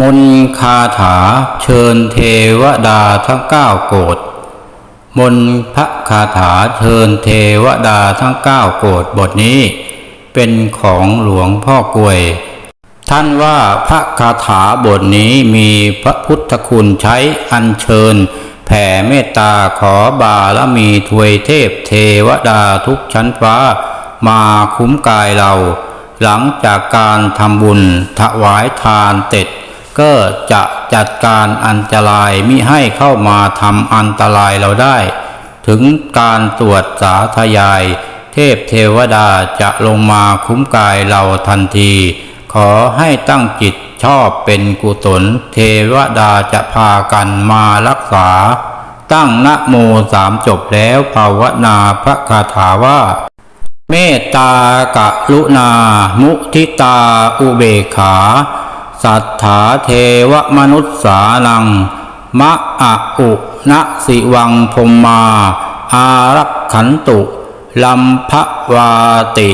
มนคาถาเชิญเทวดาทั้งเก้าโกรธมนพระคาถาเชิญเทวดาทั้งเก้าโกรธบทนี้ เป็นของหลวงพ่อกวย ท่านว่าพระคาถาบทนี้มีพระพุทธคุณใช้อัญเชิญ แผ่เมตตาขอบารมีทวยเทพเทวดาทุกชั้นฟ้า มาคุ้มกายเรา หลังจากการทำบุญถวายทานเสร็จ ก็จะจัดการอันตรายมิให้เข้ามาทำอันตรายเราได้ ถึงการตรวจสาธยาย เทพเทวดาจะลงมาคุ้มกายเราทันที ขอให้ตั้งจิตชอบเป็นกุศลเทวดาจะพากันมารักษา ตั้งนะโมสามจบแล้วภาวนาพระคาถาว่า เมตตากรุณามุทิตาอุเบกขา สัทธาเทวมนุษย์สานัง มะอะอุณสิวังพมมา อารักขันตุ ลัมภวาติ